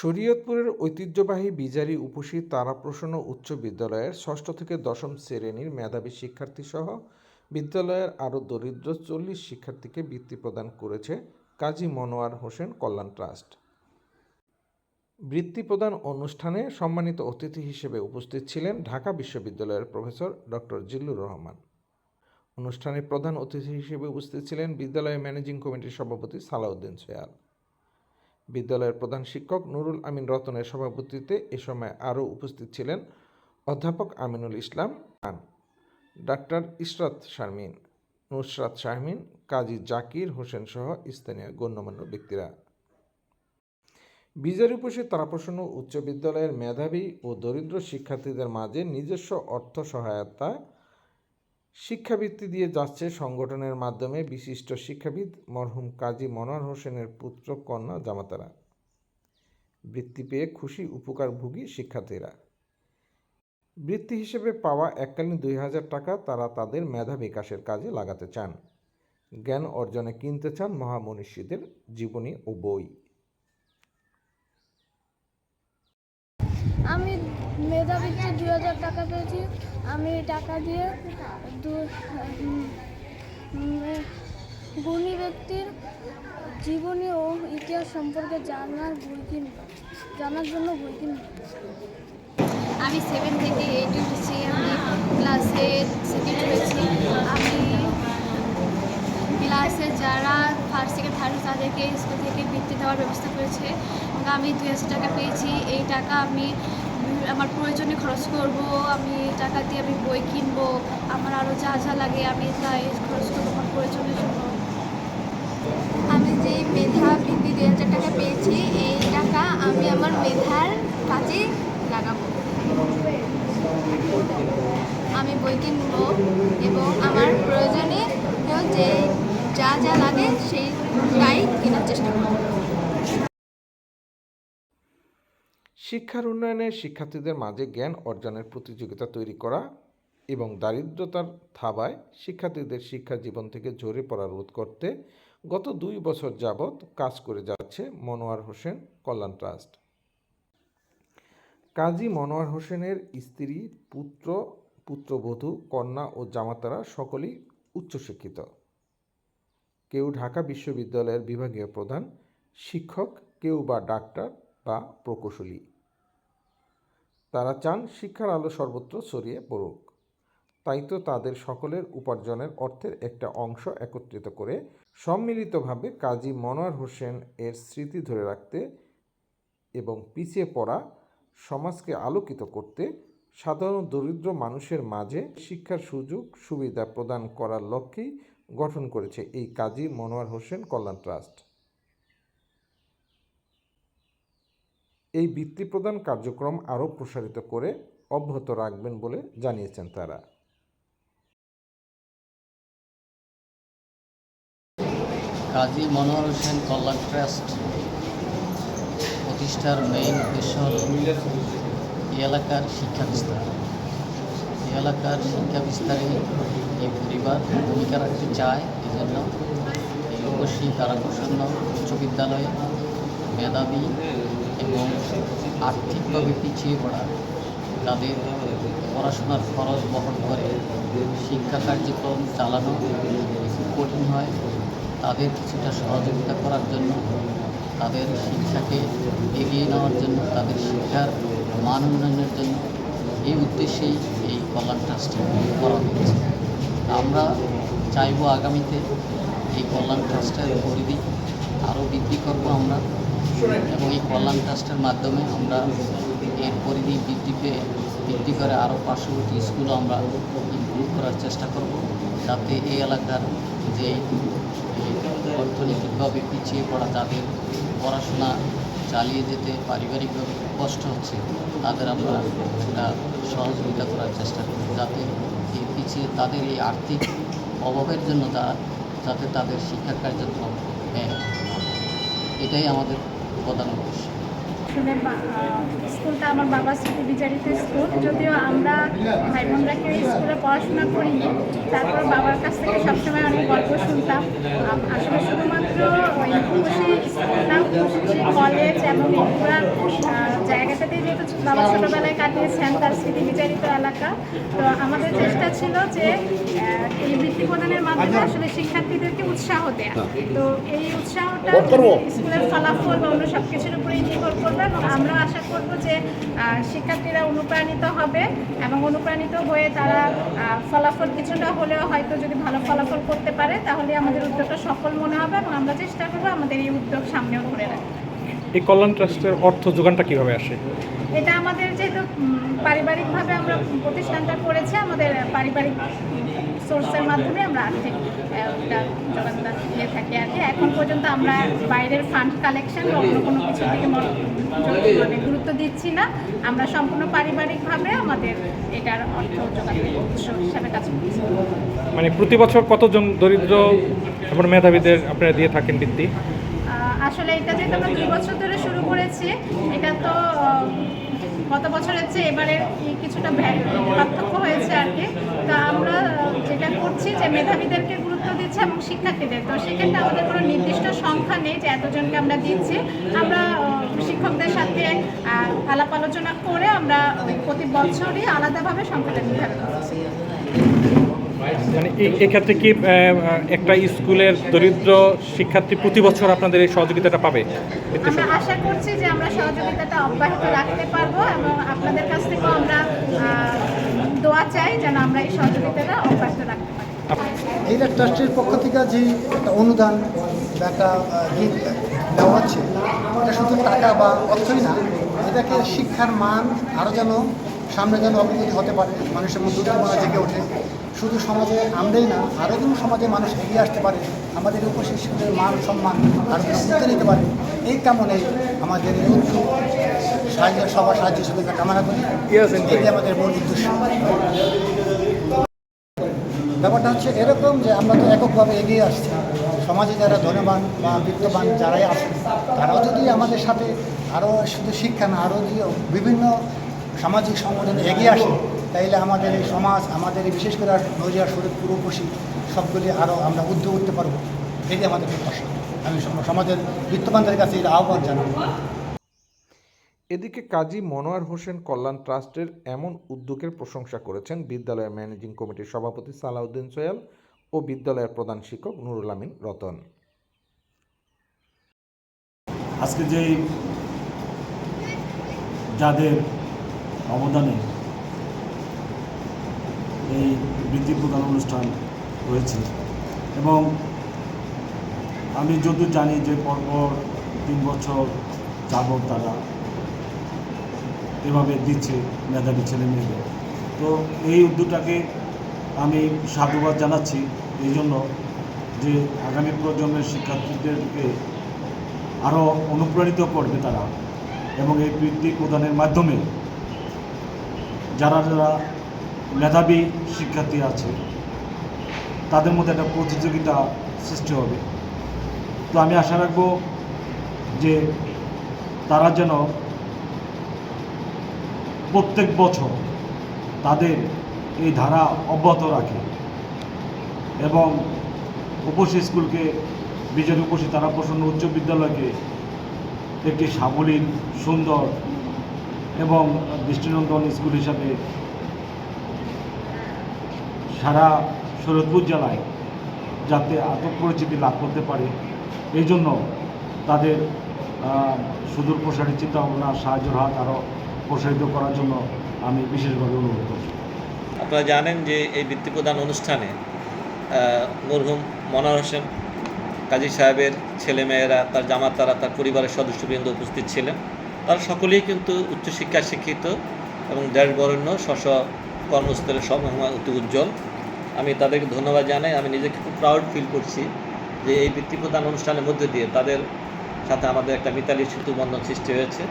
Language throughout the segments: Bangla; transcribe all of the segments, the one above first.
শরীয়তপুরের ঐতিহ্যবাহী বিজারী উপসী তারাপ্রসন্ন উচ্চ বিদ্যালয়ের ষষ্ঠ থেকে দশম শ্রেণির মেধাবী শিক্ষার্থীসহ বিদ্যালয়ের আরও দরিদ্র চল্লিশ শিক্ষার্থীকে বৃত্তি প্রদান করেছে কাজী মনোয়ার হোসেন কল্যাণ ট্রাস্ট। বৃত্তি প্রদান অনুষ্ঠানে সম্মানিত অতিথি হিসেবে উপস্থিত ছিলেন ঢাকা বিশ্ববিদ্যালয়ের প্রফেসর ডক্টর জিল্লুর রহমান। অনুষ্ঠানে প্রধান অতিথি হিসেবে উপস্থিত ছিলেন বিদ্যালয়ের ম্যানেজিং কমিটির সভাপতি সালাউদ্দিন সোয়াল বিদ্যালয়ের প্রধান শিক্ষক নুরুল আমিন রতনের সভাপতিত্বে এ সময় আরও উপস্থিত ছিলেন অধ্যাপক আমিনুল ইসলাম খান ডাক্তার ইশরাত শারমিন, নুসরাত শাহমিন, কাজী জাকির হোসেন সহ স্থানীয় গণ্যমান্য ব্যক্তিরা। বিজারিপোষী তারাপ্রসন্ন উচ্চ বিদ্যালয়ের মেধাবী ও দরিদ্র শিক্ষার্থীদের মাঝে নিজস্ব অর্থ সহায়তা শিক্ষাবৃত্তি দিয়ে যাচ্ছে সংগঠনের মাধ্যমে বিশিষ্ট শিক্ষাবিদ মরহুম কাজী মনোয়ার হোসেনের পুত্র কন্যা জামাতারা। বৃত্তি পেয়ে খুশি উপকারভোগী শিক্ষার্থীরা। বৃত্তি হিসেবে পাওয়া এককালীন দুই হাজার টাকা তারা তাদের মেধা বিকাশের কাজে লাগাতে চান। জ্ঞান অর্জনে কিনতে চান মহামনীষীদের জীবনী ও বই। আমি মেধাবৃত্তি দু হাজার টাকা পেয়েছি। আমি টাকা দিয়ে দু গুণী ব্যক্তির জীবনী ও ইতিহাস সম্পর্কে জানার বই কিনব জানার জন্য বই কিনব আমি সেভেন থেকে এইট উঠেছি, আমি ক্লাসে সেকেন্ড হয়েছি আমি ক্লাসে যারা ফার্স্ট সেকেন্ড থার্ড তাদেরকে স্কুল থেকে বৃত্তি দেওয়ার ব্যবস্থা করেছে। আমি দুই হাজার টাকা পেয়েছি। এই টাকা আমি আমার প্রয়োজনে খরচ করব, আমি টাকা দিয়ে আমি বই কিনবো, আমার আরও যা যা লাগে আমি তাই খরচ করব আমার প্রয়োজনের জন্য। আমি যে মেধা বৃত্তি দুই হাজার টাকা পেয়েছি, এই টাকা আমি আমার মেধার কাজে লাগাবো। আমি বই কিনবো এবং আমার প্রয়োজনে যে যা যা লাগে সেইটাই কেনার চেষ্টা করব। শিক্ষার উন্নয়নে শিক্ষার্থীদের মাঝে জ্ঞান অর্জনের প্রতিযোগিতা তৈরি করা এবং দারিদ্রতার থাবায় শিক্ষার্থীদের শিক্ষা জীবন থেকে ঝরে পড়া রোধ করতে গত দুই বছর যাবৎ কাজ করে যাচ্ছে মনোয়ার হোসেন কল্যাণ ট্রাস্ট। কাজী মনোয়ার হোসেনের স্ত্রী, পুত্র, পুত্রবধূ, কন্যা ও জামাতারা সকলেই উচ্চশিক্ষিত। কেউ ঢাকা বিশ্ববিদ্যালয়ের বিভাগীয় প্রধান, শিক্ষক, কেউ বা ডাক্তার বা প্রকৌশলী। তারা চান শিক্ষার আলো সর্বত্র ছড়িয়ে পড়ুক। তাই তো তাদের সকলের উপার্জনের অর্থের একটা অংশ একত্রিত করে সম্মিলিতভাবে কাজী মনোয়ার হোসেন এর স্মৃতি ধরে রাখতে এবং পিছিয়ে পড়া সমাজকে আলোকিত করতে সাধারণ দরিদ্র মানুষের মাঝে শিক্ষার সুযোগ, সুবিধা প্রদান করার লক্ষ্যেই গঠন করেছে এই কাজী মনোয়ার হোসেন কল্যাণ ট্রাস্ট। এই বৃত্তি প্রদান কার্যক্রম আরও প্রসারিত করে অব্যাহত রাখবেন বলে জানিয়েছেন তারা। কাজী মনোহর হোসেন কল্যাণ ট্রাস্ট প্রতিষ্ঠার মেইন উদ্দেশ্য হল এলাকার শিক্ষা বিস্তার। এলাকার শিক্ষা বিস্তারে এই পরিবার ভূমিকা রাখতে চায় এই জন্য এই রূপসী তারাপ্রসন্ন উচ্চ বিদ্যালয়ে মেধাবী এবং আর্থিকভাবে পিছিয়ে পড়া, তাদের পড়াশোনার খরচ বহন করে, শিক্ষা কার্যক্রম চালানো একটু কঠিন হয়। তাদের কিছুটা সহযোগিতা করার জন্য, তাদের শিক্ষাকে এগিয়ে নেওয়ার জন্য, তাদের শিক্ষার মান উন্নয়নের জন্য এই উদ্দেশ্যেই এই কল্যাণ ট্রাস্টটি করা হয়েছে। আমরা চাইব আগামীতে এই কল্যাণ ট্রাস্টের পরিধি আরও বৃদ্ধি করব আমরা। এবং এই কল্যাণ ট্রাস্টের মাধ্যমে আমরা এর পরিধি বৃদ্ধি পেয়ে, বৃদ্ধি করে আরও পার্শ্ববর্তী স্কুলও আমরা ইমপ্রুভ করার চেষ্টা করব যাতে এই এলাকার যে অর্থনৈতিকভাবে পিছিয়ে পড়া যাদের পড়াশোনা চালিয়ে যেতে পারিবারিকভাবে কষ্ট হচ্ছে, তাদের আমরা একটা সহযোগিতা করার চেষ্টা করি যাতে এই পিছিয়ে, তাদের এই আর্থিক অভাবের জন্য তারা, যাতে তাদের শিক্ষা কার্যক্রম ব্যয় এটাই আমাদের উদ্দেশ্য। আসলে স্কুলটা আমার বাবার স্মৃতি বিচারিত স্কুল। যদিও আমরা ভাই বোনরা স্কুলে পড়াশোনা করিনি, তারপর বাবার কাছ থেকে সবসময় অনেক গল্প শুনতাম। আসলে শুধুমাত্র ওই খুশি স্কুল না খুশি কলেজ এবং পুরা জায়গাটাতে যেহেতু বাবা ছোটোবেলায় কাটিয়েছেন তার স্মৃতি বিচারিত এলাকা তো আমাদের চেষ্টা ছিল যে এই বৃত্তি প্রদানের মাধ্যমে আসলে শিক্ষার্থীদেরকে উৎসাহ দেয়া। তো এই উৎসাহটা স্কুলের ফলাফল বা অন্য সব কিছুর উপরেই নির্ভর করবে এবং আমরা আশা করব যে শিক্ষার্থীরা অনুপ্রাণিত হবে এবং অনুপ্রাণিত হয়ে তারা ফলাফল কিছুটা হলেও হয়তো যদি ভালো ফলাফল করতে পারে তাহলে আমাদের উদ্যোগটা সফল মনে হবে এবং আমরা চেষ্টা করব আমাদের এই উদ্যোগ সামনেও ধরে এই কল্যাণ ট্রাস্টের অর্থ যোগানটা কীভাবে আসে? এটা আমাদের যেহেতু পারিবারিকভাবে আমরা প্রতিষ্ঠানটা করেছি আমাদের পারিবারিক সোর্সের মাধ্যমে আমরা আর্থিক ওটা দিয়ে থাকি আর কি। এখন পর্যন্ত আমরা বাইরের ফান্ড কালেকশন বা অন্য কোনো কিছু দিকে মন- গুরুত্ব দিচ্ছি না। আমরা সম্পূর্ণ পারিবারিকভাবে আমাদের এটার অর্থ যোগানের উৎস হিসাবে কাজ করছি। মানে প্রতি বছর কতজন দরিদ্র এবং মেধাবীদের আপনারা দিয়ে থাকেন বৃত্তি? আসলে এটা যেহেতু আমরা দুই বছর ধরে শুরু করেছি, এটা তো গত বছরের চেয়ে এবারে কিছুটা পার্থক্য হয়েছে আর কি। তা আমরা যেটা করছি যে মেধাবীদেরকে গুরুত্ব দিচ্ছে এবং শিক্ষার্থীদের। তো সেক্ষেত্রে আমাদের কোনো নির্দিষ্ট সংখ্যা নেই যে এতজনকে আমরা দিচ্ছি। আমরা শিক্ষকদের সাথে আলাপ আলোচনা করে আমরা প্রতি বছরই আলাদাভাবে সংখ্যাটা নির্ধারণ করছি। মানে এক্ষেত্রে কি একটা স্কুলের দরিদ্র শিক্ষার্থী প্রতি বছর আপনাদের এই সহযোগিতাটা পাবে? আমরা আশা করছি যে আমরা সহযোগিতাটা অব্যাহত রাখতে পারব এবং আপনাদের কাছ থেকেও আমরা দোয়া চাই যেন আমরা এই সহযোগিতাটা অব্যাহত রাখতে পারি। এইটা ট্রাস্টের পক্ষ থেকে যে একটা অনুদান বা একটা দেওয়া হচ্ছে এটা শুধু টাকা বা অর্থই না এটাকে শিক্ষার মান আরও যেন সামনে যেন অগ্রগতি হতে পারে মানুষের মধ্যে জেগে ওঠে। শুধু সমাজে আমরাই না আরও যেন সমাজে মানুষ এগিয়ে আসতে পারে। আমাদের উপশিশুদের মান সম্মান আরও যেন নিতে পারে। এই কামনে আমাদের সাহায্য সবার সাহায্য সুবিধা কামনা করি। এটি আমাদের মূল উদ্দেশ্য। ব্যাপারটা হচ্ছে এরকম যে আমরা তো এককভাবে এগিয়ে আসছি। সমাজে যারা ধনবান বা বিত্তবান যারাই আছেন তারাও যদি আমাদের সাথে আরও শুধু শিক্ষা না আরও যদি বিভিন্ন সামাজিক সংগঠনে এগিয়ে আসে তাইলে আমাদের এই সমাজ আমাদের এই বিশেষ করে নজিয়া শরীর পুরোপসী সবগুলি আরও আমরা উদ্যোগ করতে পারব। এটি আমাদের প্রত্যাশা আমি সম- সমাজের বিত্তবানদের কাছে এর আহ্বান জানাব। এদিকে কাজী মনোয়ার হোসেন কল্যাণ ট্রাস্টের এমন উদ্যোগের প্রশংসা করেছেন বিদ্যালয়ের ম্যানেজিং কমিটির সভাপতি সালাউদ্দিন সোয়াল ও বিদ্যালয়ের প্রধান শিক্ষক নুরুল আমিন রতন। আজকে যে যাদের অবদানে এই বৃত্তি প্রদান অনুষ্ঠান হয়েছে। এবং আমি যদিও জানি যে পরপর তিন বছর যাবৎ তারা এভাবে দিচ্ছে, মেধাবী ছেলে মেয়েদের তো এই উদ্যোগটাকে আমি সাধুবাদ জানাচ্ছি এই জন্য যে আগামী প্রজন্মের শিক্ষার্থীদেরকে আরও অনুপ্রাণিত করবে তারা এবং এই বৃত্তি প্রদানের মাধ্যমে যারা যারা মেধাবী শিক্ষার্থী আছে, তাদের মধ্যে একটা প্রতিযোগিতা সৃষ্টি হবে। তো আমি আশা রাখব যে তারা যেন প্রত্যেক বছর তাদের এই ধারা অব্যাহত রাখে এবং উপসী স্কুলকে বিজয় উপসী তারা প্রসন্ন উচ্চ বিদ্যালয়কে একটি সাবলীল, সুন্দর এবং দৃষ্টিনন্দন স্কুল হিসাবে সারা শরৎপুর জেলায় যাতে আত্মপরিচিতি লাভ করতে পারে। এই জন্য তাদের সুদূর প্রসারী চিন্তাভাবনা, সাহায্যের হাত আরও প্রসারিত করার জন্য আমি বিশেষভাবে অনুরোধ করছি। আপনারা জানেন যে এই বৃত্তি প্রদান অনুষ্ঠানে মরহুম মনোয়ার হোসেন, কাজী সাহেবের ছেলেমেয়েরা, তার জামাতারা, তার পরিবারের সদস্যবৃন্দ উপস্থিত ছিলেন। তারা সকলেই কিন্তু উচ্চশিক্ষায় শিক্ষিত এবং দেশ বরেণ্য স্ব কর্মস্থলে সব অতি উজ্জ্বল। আমি তাদেরকে ধন্যবাদ জানাই। আমি নিজেকে খুব প্রাউড ফিল করছি যে এই বৃত্তি প্রদান অনুষ্ঠানের মধ্যে দিয়ে তাদের সাথে আমাদের একটা মিতালি সেতু বন্ধন সৃষ্টি হয়েছে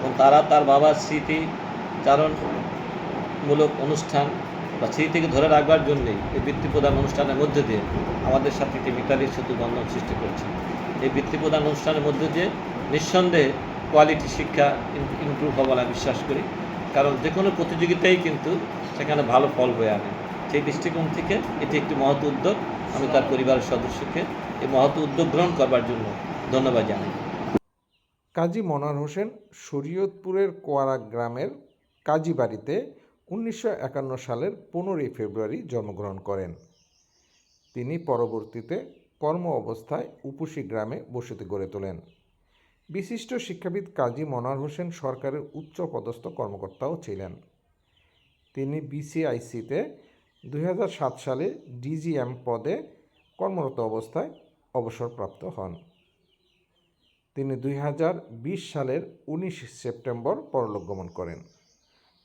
এবং তারা তার বাবার স্মৃতি চারণ মূলক অনুষ্ঠান বা স্মৃতিকে ধরে রাখবার জন্যই এই বৃত্তি প্রদান অনুষ্ঠানের মধ্যে দিয়ে আমাদের সাথে একটি মিতালির সেতু বন্ধন সৃষ্টি করছে। এই বৃত্তি প্রদান অনুষ্ঠানের মধ্যে দিয়ে নিঃসন্দেহে কোয়ালিটি শিক্ষা ইমপ্রুভ হবে বলে বিশ্বাস করি। কারণ যে কোনো প্রতিযোগিতাই কিন্তু সেখানে ভালো ফল বয়ে আনে। সেই দৃষ্টিকোণ থেকে এটি একটি মহৎ উদ্যোগ, আমি তার পরিবারের সদস্যকে এই মহৎ উদ্যোগ গ্রহণ করবার জন্য ধন্যবাদ জানাই। কাজী মনোয়ার হোসেন শরীয়তপুরের কোয়ারা গ্রামের কাজী বাড়িতে উনিশশো একান্ন সালের পনেরোই ফেব্রুয়ারি জন্মগ্রহণ করেন। তিনি পরবর্তীতে কর্ম অবস্থায় উপসী গ্রামে বসতি গড়ে তোলেন। বিশিষ্ট শিক্ষাবিদ কাজী মনোয়ার হোসেন সরকারের উচ্চ পদস্থ কর্মকর্তাও ছিলেন। তিনি বিসিআইসিতে দুই হাজার সাত সালে ডিজিএম পদে কর্মরত অবস্থায় অবসরপ্রাপ্ত হন। তিনি দুই হাজার বিশ সালের উনিশ সেপ্টেম্বর পরলোক গমন করেন।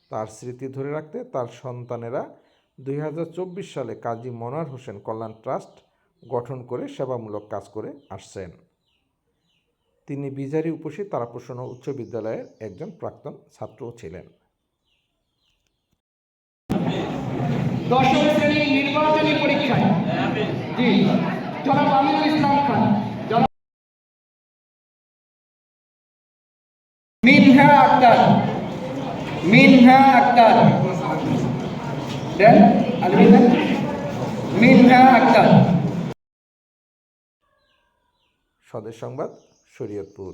তার স্মৃতি ধরে রাখতে তার সন্তানেরা দুই হাজার চব্বিশ সালে কাজী মনোয়ার হোসেন কল্যাণ ট্রাস্ট গঠন করে সেবামূলক কাজ করে আসছেন। তিনি বিজারি উপসী তারাপ্রসন্ন উচ্চ বিদ্যালয়ের একজন প্রাক্তন ছাত্রও ছিলেন। দশম শ্রেণির নির্বাচনী পরীক্ষায়। জি, জনাব আমিনুল ইসলাম খান। মিনহা আক্তার। মিনহা আক্তার। দেন আলমিনা মিনহা আক্তার। স্বদেশ সংবাদ, শরীয়তপুর।